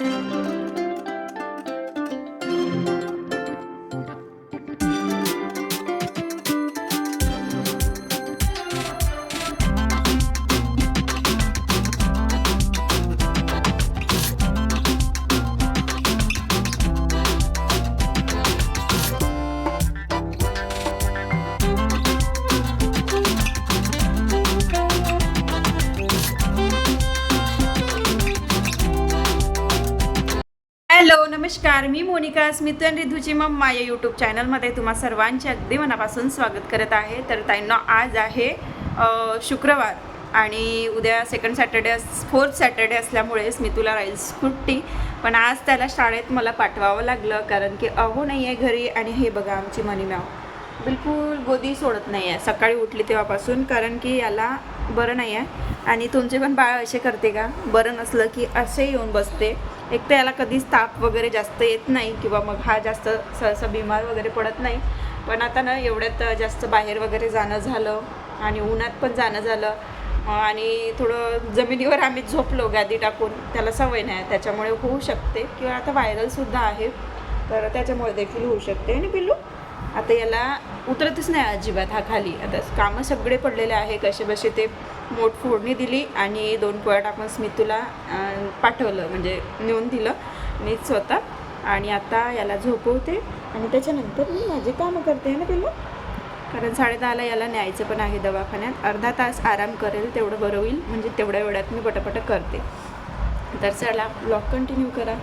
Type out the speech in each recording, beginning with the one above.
Música नमस्कार मी मोनिका स्मित आणि रिधूची मम्मा या यूट्यूब चॅनलमध्ये तुम्हा सर्वांचे अगदी मनापासून स्वागत करत आहे. तर ताईंना आज आहे शुक्रवार आणि उद्या सेकंड सॅटर्डे अस फोर्थ सॅटर्डे असल्यामुळे स्मितूला राहील सुट्टी. पण आज त्याला शाळेत मला पाठवावं लागलं कारण की अहो नाही आहे घरी आणि हे बघा आमची मनीमाव बिलकुल गोदी सोडत नाही आहे. सकाळी उठली तेव्हापासून कारण की याला बरं नाही आहे. आणि तुमचे पण बाळ असे करते का? बरं नसलं की असे येऊन बसते. एक तर याला कधीच ताप वगैरे जास्त येत नाही किंवा मग हा जास्त सहसा बिमार वगैरे पडत नाही. पण आता ना एवढ्यात जास्त बाहेर वगैरे जाणं झालं आणि उन्हात पण जाणं झालं. आणि थोडं जमिनीवर आम्ही झोपलो गादी टाकून. त्याला सवय नाही त्याच्यामुळे होऊ शकते. किंवा आता व्हायरलसुद्धा आहे. तर त्याच्यामुळे देखील होऊ शकते. आणि पिल्लू? आता याला उतरतच नाही अजिबात हा खाली. आता कामं सगळे पडलेले आहे कसे बसे ते मोठ फोडणी दिली आणि दोन पॉईंट आपण स्मितूला पाठवलं म्हणजे नेऊन दिलं मीच स्वतः. आणि आता याला झोपवते आणि त्याच्यानंतर मी माझी कामं करते ना पिल्लू? कारण साडेदहाला याला न्यायचं पण आहे दवाखान्यात. अर्धा तास आराम करेल तेवढं बरं होईल म्हणजे तेवढ्या वेळात मी पटापट करते. तर चला ब्लॉग कंटिन्यू करा.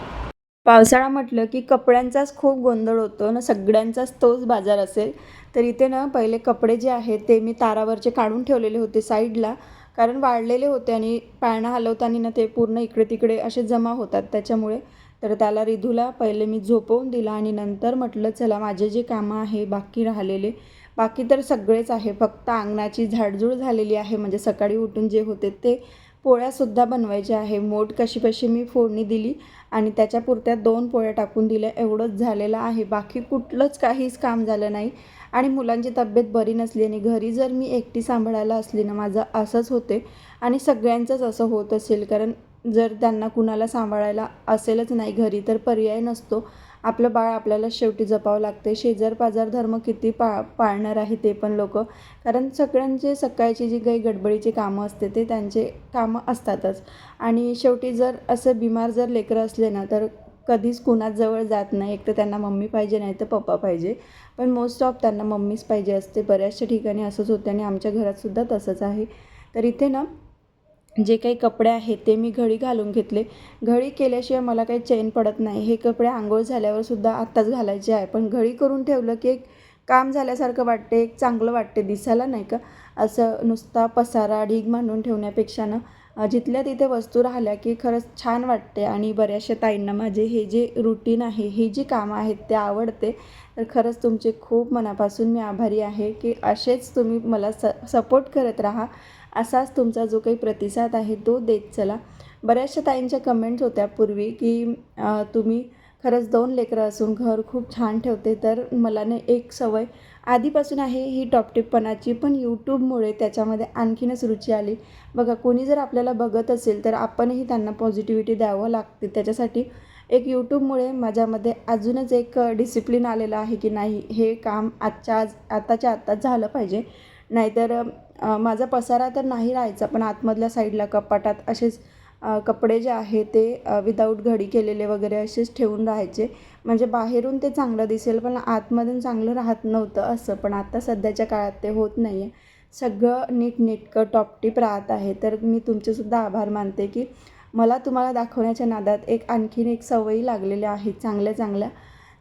पावसाळा म्हटलं की कपड्यांचाच खूप गोंधळ होतो ना सगळ्यांचाच तोच बाजार असेल. तर इथे ना पहिले कपडे जे आहेत ते मी तारावरचे काढून ठेवलेले होते साईडला. कारण वाढलेले होते आणि पाळणा हलवताना ना ते पूर्ण इकडे तिकडे असे जमा होतात त्याच्यामुळे. तर त्याला रिधूला पहिले मी झोपवून दिला आणि नंतर म्हटलं चला माझे जे कामं आहे बाकी राहिलेले बाकी तर सगळेच आहे. फक्त अंगणाची झाडझूड झालेली आहे. म्हणजे सकाळी उठून जे होते ते पोळ्यासुद्धा बनवायच्या आहे. मोठ कशी कशी मी फोडणी दिली आणि त्याच्या पुरत्या दोन पोळ्या टाकून दिल्या. एवढंच झालेलं आहे. बाकी कुठलंच काहीच काम झालं नाही आणि मुलांची तब्येत बरी नसली आणि घरी जर मी एकटी सांभाळायला असली ना माझं असंच होते आणि सगळ्यांचंच असं होत असेल. कारण जर त्यांना कुणाला सांभाळायला असेलच नाही घरी तर पर्याय नसतो. आपलं बाळ आपल्याला शेवटी जपावं लागते शेजार पाजार धर्म किती पा पाळणार आहे ते पण लोक. कारण सगळ्यांचे सकाळची जी काही गडबडीची कामं असते ते त्यांचे कामं असतातच. आणि शेवटी जर असं बिमार जर लेकरं असले ना तर कधीच कुणाच जवळ जात नाही. एक तर त्यांना मम्मी पाहिजे नाही तर पप्पा पाहिजे. पण मोस्ट ऑफ त्यांना मम्मीच पाहिजे असते. बऱ्याचशा ठिकाणी असंच होते आणि आमच्या घरातसुद्धा तसंच आहे. तर इथे ना जे काही कपडे आहेत ते मी घडी घालून घेतले. घडी केल्याशिवाय मला काही चैन पडत नाही. हे कपडे आंघोळ झाल्यावर सुद्धा आत्ताच घालायचे आहे. पण घडी करून ठेवलं की एक काम झाल्यासारखं वाटते एक चांगलं वाटते. दिसायला नाही का? असं नुसता पसारा ढीग मांडून ठेवण्यापेक्षा ना जिथल्या तिथे वस्तू राहिल्या की खरंच छान वाटते. आणि बऱ्याचशा ताईंना माझे हे जे रुटीन आहे हे जी कामं आहेत ते आवडते. तर खरंच तुमचे खूप मनापासून मी आभारी आहे की असेच तुम्ही मला स सपोर्ट करत राहा. असाच तुमचा जो काही प्रतिसाद आहे तो देत चला. बऱ्याचशा ताईंच्या कमेंट्स होत्या पूर्वी की तुम्ही खरंच दोन लेकरं असून घर खूप छान ठेवते तर मला ना एक सवय आधीपासून आहे ही टॉपटिपपणाची पण यूट्यूबमुळे त्याच्यामध्ये आणखीनच रुची आली. बघा कोणी जर आपल्याला बघत असेल तर आपणही त्यांना पॉझिटिव्हिटी द्यावं लागते. त्याच्यासाठी एक यूट्यूबमुळे माझ्यामध्ये अजूनच एक डिसिप्लिन आलेलं आहे की नाही हे काम आजच्या आज आताच्या आत्ताच झालं पाहिजे. नाहीतर माझा पसारा तर नाही राहायचा पण आतमधल्या साईडला कपाटात असेच कपडे जे आहे ते विदाऊट घडी केलेले वगैरे असेच ठेवून राहायचे. म्हणजे बाहेरून ते चांगलं दिसेल पण आतमधून चांगलं राहत नव्हतं असं. पण आता सध्याच्या काळात ते होत नाही आहे सगळं नीटनेटकं टॉपटीप राहत आहे. तर मी तुमचेसुद्धा आभार मानते की मला तुम्हाला दाखवण्याच्या नादात एक आणखीन एक सवयी लागलेल्या आहेत चांगल्या चांगल्या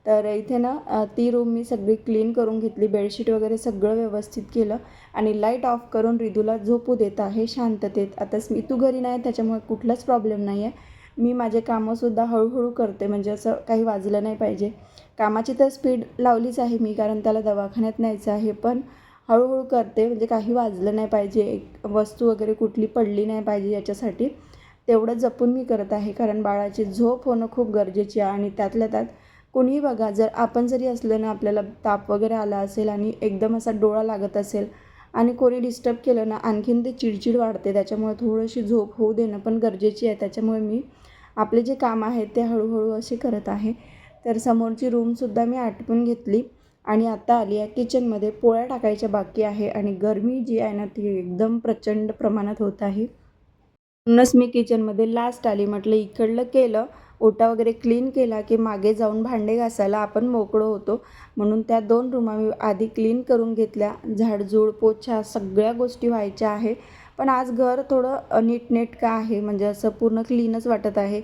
तर इथे ना ती रूम मी सगळी क्लीन करून घेतली. बेडशीट वगैरे सगळं व्यवस्थित केलं आणि लाइट ऑफ करून रिदूला झोपू देत आहे शांततेत. आता मी तू घरी नाही त्याच्यामुळे कुठलाच प्रॉब्लेम नाही आहे मी माझे कामंसुद्धा हळूहळू करते. म्हणजे असं काही वाजलं नाही पाहिजे. कामाची तर स्पीड लावलीच आहे मी कारण त्याला दवाखान्यात न्यायचं आहे. पण हळूहळू करते म्हणजे काही वाजलं नाही पाहिजे. एक वस्तू वगैरे कुठली पडली नाही पाहिजे याच्यासाठी. तेवढं जपून मी करत आहे कारण बाळाची झोप होणं खूप गरजेची आहे आणि त्यातल्या त्यात कोणीही बघा जर आपण जरी असलं ना आपल्याला ताप वगैरे आला असेल आणि एकदम असा डोळा लागत असेल आणि कोणी डिस्टर्ब केलं ना आणखीन ते चिडचिड वाढते. त्याच्यामुळे थोडीशी झोप होऊ देणं पण गरजेची आहे. त्याच्यामुळे मी आपले जे काम आहे ते हळूहळू असे करत आहे. तर समोरची रूमसुद्धा मी आटपून घेतली आणि आता आली आहे किचनमध्ये पोळ्या टाकायच्या बाकी आहे आणि गरमी जी आहे ना ती एकदम प्रचंड प्रमाणात होत आहे. म्हणूनच मी किचनमध्ये लास्ट आली. म्हटलं इकडलं केलं ओटा वगैरे क्लीन केला की मागे जाऊन भांडे घासायला आपण मोकळं होतो. म्हणून त्या दोन रूमा मी आधी क्लीन करून घेतल्या. झाडझूड पोछा सगळ्या गोष्टी व्हायच्या आहे. पण आज घर थोडं नीटनेटकं आहे. म्हणजे असं पूर्ण क्लीनच वाटत आहे.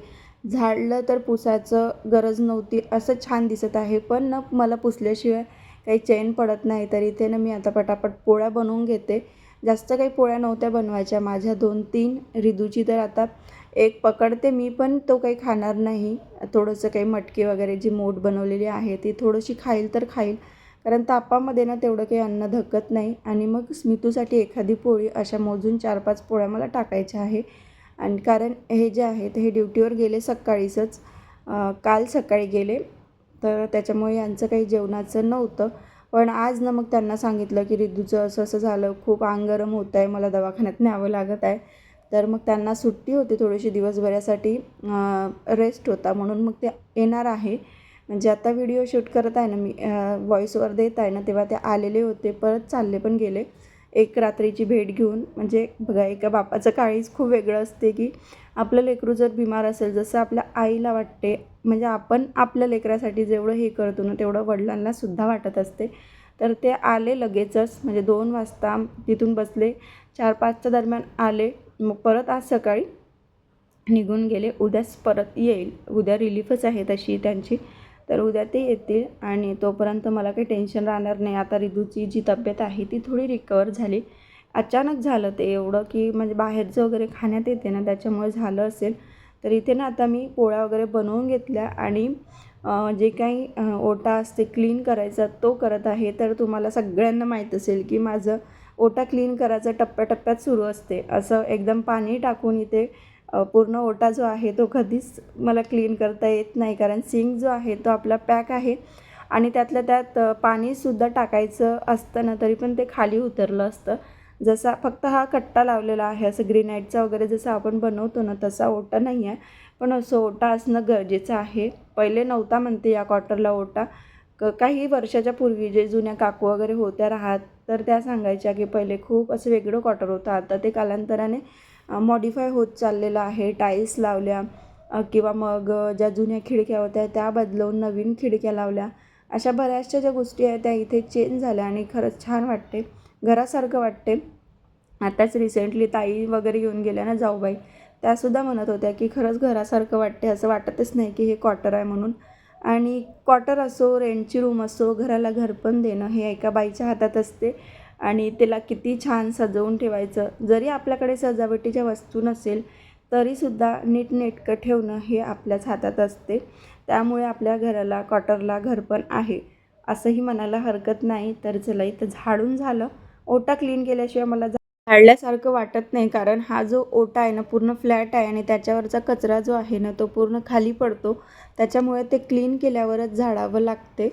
झाडलं तर पुसायचं गरज नव्हती. असं छान दिसत आहे. पण न मला पुसल्याशिवाय काही चैन पडत नाही. तर इथे ना मी आता पटापट पोळ्या बनवून घेते. जास्त काही पोळ्या नव्हत्या बनवायच्या. माझ्या दोन तीन रिदूची तर आता एक पकडते मी पण तो काही खाणार नाही. थोडंसं काही मटकी वगैरे जी मोठ बनवलेली आहे ती थोडीशी खाईल तर खाईल. कारण तापामध्ये ना तेवढं काही अन्न धकत नाही. आणि मग स्मितूसाठी एखादी पोळी अशा मोजून चार पाच पोळ्या मला टाकायच्या आहे. आणि कारण हे जे आहेत हे ड्युटीवर गेले सकाळीचंच काल सकाळी गेले. तर त्याच्यामुळे यांचं काही जेवणाचं नव्हतं. पण आज ना मग त्यांना सांगितलं की रिद्धूचं असं असं झालं. खूप अंग गरम होत आहे मला दवाखान्यात न्यावं लागत आहे. तर मग त्यांना सुट्टी होती थोडीशी दिवसभरासाठी रेस्ट होता म्हणून मग ते येणार आहे. म्हणजे आता व्हिडिओ शूट करत आहे ना मी व्हॉईसवर देत आहे ना तेव्हा ते आलेले होते परत चालले पण गेले. एक रात्रीची भेट घेऊन म्हणजे बघा एका बापाचं काळीच खूप वेगळं असते की आपलं लेकरू जर बिमार असेल जसं आपल्या आईला वाटते म्हणजे आपण आपल्या लेकरासाठी जेवढं हे करतो ना तेवढं वडिलांना सुद्धा वाटत असते. तर ते आले लगेचच म्हणजे दोन वाजता तिथून बसले चार पाचच्या दरम्यान आले. मग परत आज सकाळी निघून गेले. उद्याच परत येईल. उद्या रिलीफच आहे तशी त्यांची. तर उद्या ते येतील आणि तोपर्यंत मला काही टेन्शन राहणार नाही. आता रिदूची जी तब्येत आहे ती थोडी रिकवर झाली. अचानक झालं ते एवढं की म्हणजे बाहेरचं वगैरे खाण्यात येते ना त्याच्यामुळे झालं असेल. तर इथे ना आता मी पोळ्या वगैरे बनवून घेतल्या आणि जे काही ओटा असते क्लीन करायचा तो करत आहे. तर तुम्हाला सगळ्यांना माहीत असेल की माझं ओटा क्लीन करायचं टप्प्याटप्प्यात सुरू असते. असं एकदम पाणी टाकून इथे पूर्ण ओटा जो आहे तो कधीच मला क्लीन करता येत नाही. कारण सिंक जो आहे तो आपला पॅक आहे आणि त्यातल्या त्यात पाणीसुद्धा टाकायचं असतं ना तरी पण ते खाली उतरलं असतं. जसा फक्त हा कट्टा लावलेला आहे असं ग्रीनाईटचा वगैरे जसं आपण बनवतो ना तसा ओटा नाही आहे. पण असं ओटा असणं गरजेचं आहे. पहिले नव्हता म्हणते या क्वार्टरला ओटा. क काही वर्षाच्या पूर्वी जे जुन्या काकू वगैरे होत्या राहत तर त्या सांगायच्या की पहिले खूप असं वेगळं क्वार्टर होतं. आता ते कालांतराने मॉडिफाय होत चाललेलं आहे. टाईल्स लावल्या किंवा मग ज्या जुन्या खिडक्या होत्या त्या बदलवून नवीन खिडक्या लावल्या. अशा बऱ्याचशा ज्या गोष्टी आहेत त्या इथे चेंज झाल्या आणि खरंच छान वाटते. घरासारखं वाटते. आताच रिसेंटली ताई वगैरे येऊन गेल्या ना जाऊबाई. त्यासुद्धा म्हणत होत्या की खरंच घरासारखं वाटते असं वाटतच नाही की हे क्वार्टर आहे म्हणून. आणि क्वार्टर असो रेंटची रूम असो घराला घरपण देणं हे एका बाईच्या हातात असते. आणि त्याला किती छान सजवून ठेवायचं. जरी आपल्याकडे सजावटीच्या वस्तू नसेल तरीसुद्धा नीटनेटकं ठेवणं हे आपल्याच हातात असते. त्यामुळे आपल्या घराला क्वार्टरला घरपण आहे. असंही म्हणायला हरकत नाही. तर चला इथं झाडून झालं. ओटा क्लीन केल्याशिवाय मला काढल्यासारखं वाटत नाही कारण हा जो ओटा आहे ना पूर्ण फ्लॅट आहे आणि त्याच्यावरचा कचरा जो आहे ना तो पूर्ण खाली पडतो. त्याच्यामुळे ते क्लीन केल्यावरच झाडावं लागते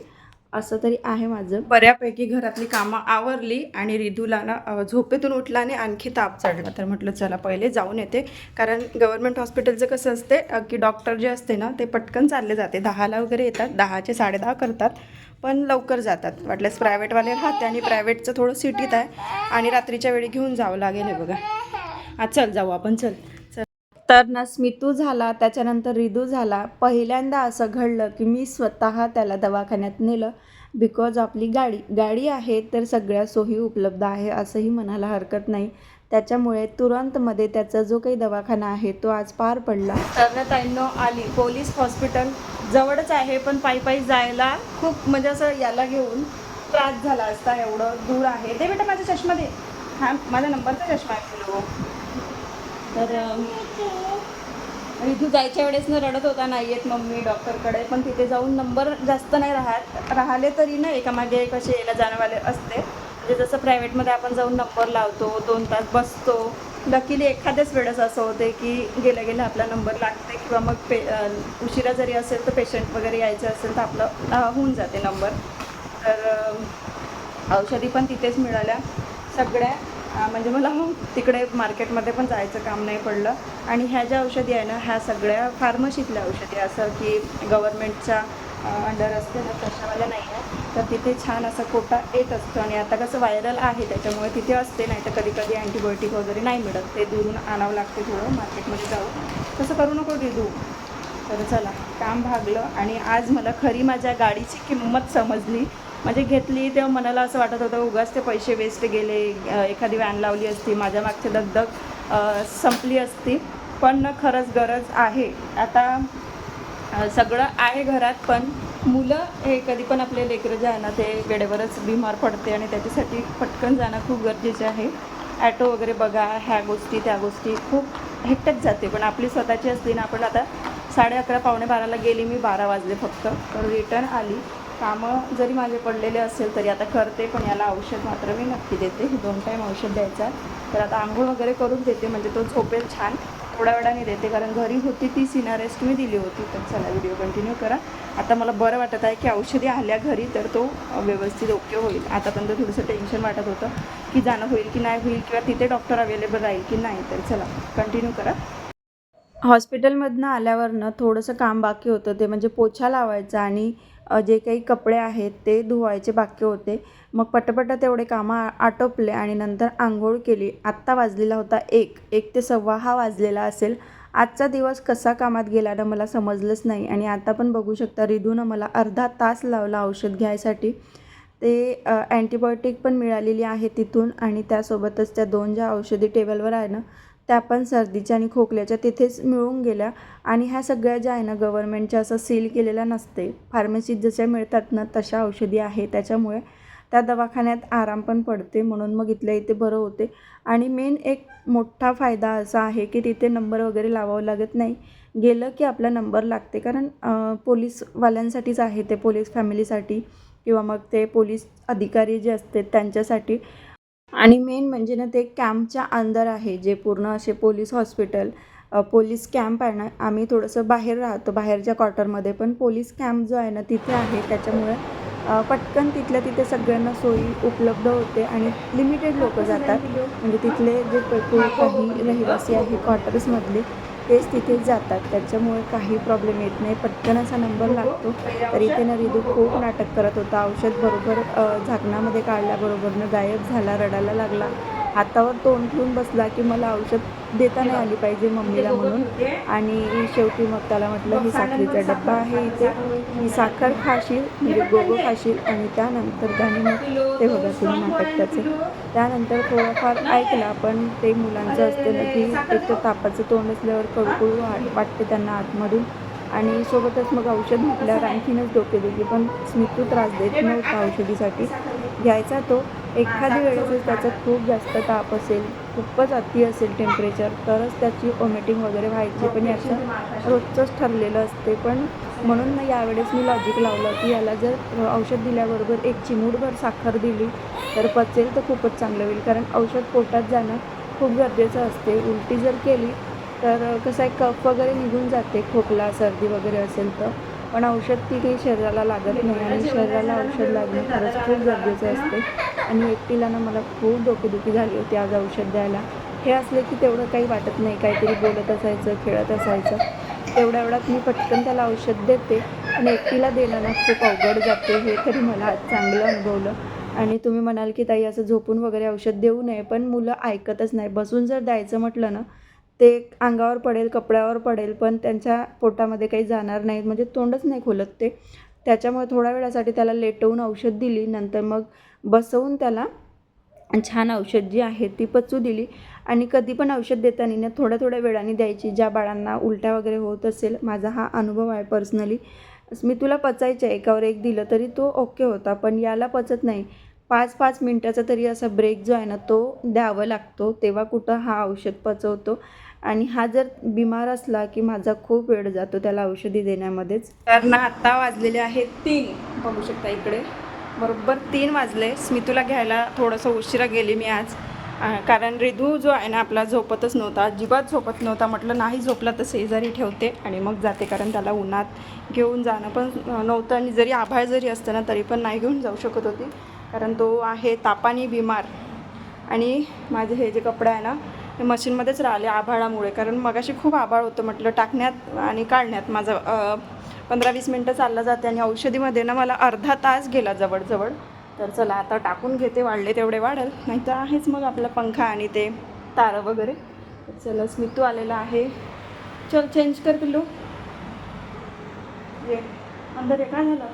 असं तरी आहे माझं. बऱ्यापैकी घरातली कामं आवरली आणि रिधूला ना झोपेतून उठला आणि आणखी ताप चढला. तर म्हटलं चला पहिले जाऊन येते. कारण गव्हर्मेंट हॉस्पिटलचं कसं असते की डॉक्टर जे असते ना ते पटकन चालले जाते. दहाला वगैरे येतात दहाचे साडेदहा करतात. पण लवकर जातात. वाटल्यास प्रायव्हेटवाले राहते आणि प्रायव्हेटचं थोडं सिटीत आहे. आणि रात्रीच्या वेळी घेऊन जावं लागेल हे बघा. हा चल जाऊ आपण चल. चल. तर ना स्मितू झाला त्याच्यानंतर रिदू झाला. पहिल्यांदा असं घडलं की मी स्वतः त्याला दवाखान्यात नेलं. बिकॉज आपली गाडी गाडी आहे तर सगळ्या सोयी उपलब्ध आहे असंही म्हणायला हरकत नाही. त्याच्यामुळे तुरंतमध्ये त्याचा जो काही दवाखाना आहे तो आज पार पडला. तर ताईंनो आली. पोलीस हॉस्पिटल जवळच आहे पण पायी पायी जायला खूप म्हणजे असं याला घेऊन त्रास झाला असता एवढं दूर आहे. ते बेटा माझा चष्मा दे. हा माझा नंबरचा चष्मा आहे. तर आणि तू जायच्या वेळेस न रडत होता नाही येत मम्मी डॉक्टरकडे. पण तिथे जाऊन नंबर जास्त नाही राहत. राहिले तरी ना एकामागे एक असे येणं जाणंवाले असते. म्हणजे जसं प्रायव्हेटमध्ये आपण जाऊन नंबर लावतो दोन तास बसतो. लकीली एखाद्याच वेळेस असं होते की गेल्या गेल्या आपला नंबर लागते किंवा मग पे उशिरा जरी असेल तर पेशंट वगैरे यायचं असेल तर आपलं होऊन जाते नंबर. तर औषधी पण तिथेच मिळाल्या. सगळ्या म्हणजे मला तिकडे मार्केटमध्ये पण जायचं काम नाही पडलं. आणि ह्या ज्या औषधी आहे ना ह्या सगळ्या फार्मसीतल्या औषधी असं की गव्हर्नमेंटच्या अंडर असते ना तशावाल्या नाही आहे तर तिथे छान असा कोटा येत असतो. आणि आता कसं व्हायरल आहे त्याच्यामुळे तिथे असते नाही तर कधी कधी अँटीबायोटिक वगैरे नाही मिळत. ते दुरून आणावं लागते थोडं मार्केटमध्ये जाऊन. तसं करू नको दिदू तर चला काम भागलं. आणि आज मला खरी माझ्या गाडीची किंमत समजली. म्हणजे घेतली तेव्हा मनाला असं वाटत होतं उगाच ते पैसे वेस्ट गेले एखादी व्हॅन लावली असती माझ्या मागची दगदग संपली असती. पण खरंच गरज आहे. आता सगळं आहे घरात पण मुलं हे कधी पण आपले लेकरं जे आहे ना ते वेळेवरच बिमार पडते आणि त्याच्यासाठी पटकन जाणं खूप गरजेचं आहे. ॲटो वगैरे बघा ह्या गोष्टी त्या गोष्टी खूप हेटत जाते. पण आपली स्वतःची असली ना आपण आता साडे अकरा पावणे बाराला गेली मी बारा वाजले फक्त. तर रिटर्न आली. कामं जरी माझे पडलेले असेल तरी आता करते पण याला औषध मात्र मी नक्की देते. दोन टाईम औषध द्यायचं तर आता आंघोळ वगैरे करून देते म्हणजे तो झोपेल छान. थोड्या वेळाने देते कारण घरी होती ती सिनारेस्ट मी दिली होती. तर चला व्हिडिओ कंटिन्यू करा. आता मला बरं वाटत आहे की औषधी आल्या घरी तर तो व्यवस्थित ओके होईल. आतापर्यंत थोडंसं टेन्शन वाटत होतं की जाणं होईल की नाही होईल किंवा तिथे डॉक्टर अवेलेबल राहील की नाही. तर चला कंटिन्यू करा. हॉस्पिटलमधनं आल्यावरनं थोडंसं काम बाकी होतं ते म्हणजे पोछा लावायचा आणि जे काही कपडे आहेत ते धुवायचे बाकी होते. मग पटपट तेवढे कामं आटोपले आणि नंतर आंघोळ केली. आत्ता वाजलेला होता एक. एक ते सव्वा हा वाजलेला असेल. आजचा दिवस कसा कामात गेला ना मला समजलंच नाही आणि आता पण बघू शकता रिधूनं मला अर्धा तास लावला औषध घ्यायसाठी. ते अँटीबायोटिक पण मिळालेली आहे तिथून आणि त्यासोबतच त्या दोन ज्या औषधी टेबलवर आहे ना त्या पण सर्दीच्या आणि खोकल्याच्या तिथेच मिळून गेल्या. आणि ह्या सगळ्या ज्या आहे ना गव्हर्नमेंटच्या असं सील केलेल्या नसते. फार्मसीत जशा मिळतात ना तशा औषधी आहे त्याच्यामुळे. त्या दवाखान्यात आराम पण पडते म्हणून मग इथल्या इथे बरं होते. आणि मेन एक मोठा फायदा असा आहे की तिथे नंबर वगैरे लावावं लागत नाही. गेलं की आपला नंबर लागते. कारण पोलीसवाल्यांसाठीच आहे ते पोलीस फॅमिलीसाठी किंवा मग ते पोलीस अधिकारी जे असते त्यांच्यासाठी. आणि मेन म्हणजे ना ते कॅम्पच्या अंदर आहे जे पूर्ण असे पोलीस हॉस्पिटल पोलीस कॅम्प आहे ना आम्ही थोडंसं बाहेर राहतो बाहेरच्या क्वार्टरमध्ये. पण पोलीस कॅम्प जो आहे ना तिथे आहे. त्याच्यामुळे पटकन तिथल्या तिथे सगळ्यांना सोयी उपलब्ध होते आणि लिमिटेड लोक जातात. म्हणजे तिथले जे काही रहिवासी आहे क्वार्टर्समधले तेच तिथे जातात. त्याच्यामुळे काही प्रॉब्लेम येत नाही. पटकन असा नंबर लागतो. तर इथे ना रिदू खूप नाटक करत होता. औषध बरोबर झाकणामध्ये काढल्याबरोबरनं गायब झाला रडायला लागला. हातावर तोंड ठेवून बसला की मला औषध देता नाही आली पाहिजे मम्मीला म्हणून. आणि शेवटी मग त्याला म्हटलं ही साखरेचा डब्बा आहे इथे. ही साखर खाशील म्हणजे गोगो खाशील. आणि त्यानंतर त्याने मग ते बघा तुम्ही नाटक त्याचे. त्यानंतर थोडंफार ऐकला पण ते मुलांचं असते ना की एक तर तापाचं तोंड असल्यावर कडकडू वाट- वाटते त्यांना आतमधून. आणि सोबतच मग औषध म्हटल्यावर आणखीनच डोकेदुखी पण स्मितू त्रास देत नव्हता औषधीसाठी. घ्यायचा तो. एखादी वेळेस त्याचं खूप जास्त ताप असेल खूपच अति असेल टेम्परेचर तरच त्याची ओमिटिंग वगैरे व्हायची. पण याचं रोजचंच ठरलेलं असते. पण म्हणून ना यावेळेस मी लॉजिक लावलं की याला जर औषध दिल्याबरोबर एक चिमूटभर साखर दिली तर पचेल तर खूपच चांगलं होईल. कारण औषध पोटात जाणं खूप गरजेचं असते. उलटी जर केली तर कसं आहे कफ वगैरे निघून जाते. खोकला सर्दी वगैरे असेल तर. पण औषध ती काही शरीराला लागत नाही आणि शरीराला औषध लागणं खरंच खूप गरजेचं असते. आणि एकटीला ना मला खूप डोकेदुखी झाली होती आज औषध द्यायला. हे असलं की तेवढं काही वाटत नाही काहीतरी बोलत असायचं खेळत असायचं. तेवढ्या वेळात मी पटकन त्याला औषध देते आणि एकटीला देणं ना खूप अवघड जाते हे तरी मला आज चांगलं अनुभवलं. आणि तुम्ही म्हणाल की ताई असं झोपून वगैरे औषध देऊ नये पण मुलं ऐकतच नाही. बसून जर द्यायचं म्हटलं ना ते अंगावर पडेल कपड्यावर पडेल पण त्यांच्या पोटामध्ये काही जाणार नाहीत. म्हणजे तोंडच नाही खोलत ते. त्याच्यामुळे थोड्या वेळासाठी त्याला लेटवून औषध दिली. नंतर मग बसवून त्याला छान औषध जी आहे ती पचू दिली. आणि कधी पण औषध देताना ना थोड्या थोड्या वेळाने द्यायची. ज्या बाळांना उलट्या वगैरे होत असेल माझा हा अनुभव आहे पर्सनली मी तुला पचायचं एकावर एक दिलं तरी तो ओके होता. पण याला पचत नाही. पाच पाच मिनटाचा तरी असा ब्रेक जो आहे ना तो द्यावा लागतो. तेव्हा कुठं हा औषध पचवतो. आणि हा जर बिमार असला की माझा खूप वेळ जातो त्याला औषधी देण्यामध्येच. तर ना आत्ता वाजलेले आहेत तीन. बघू शकता इकडे. बरोबर तीन वाजले. स्मितूला घ्यायला थोडंसं उशिरा गेली मी आज. कारण रिधू जो आहे ना आपला झोपतच नव्हता. अजिबात झोपत नव्हता. म्हटलं नाही झोपला तर शेजारी ठेवते. आणि मग जाते कारण त्याला उन्हात घेऊन जाणं पण नव्हतं. आणि जरी आभाळ जरी असतं ना तरी पण नाही घेऊन जाऊ शकत होती. कारण तो आहे तापानी बिमार. आणि माझे हे जे कपडे आहे ना मी मशीनमध्येच राहिले आभाळामुळे. कारण मगाशी खूप आभाळ होतं म्हटलं टाकण्यात आणि काढण्यात माझं पंधरा वीस मिनटं चाललं जाते आणि औषधीमध्ये ना मला अर्धा तास गेला जवळजवळ. तर चला आता टाकून घेते वाढले तेवढे वाढेल. नाही तर आहेच मग आपला पंखा आणि ते तारं वगैरे. चला स्मितू आलेला आहे. चल चेंज कर पिल्लू. ये अंदर काय झालं?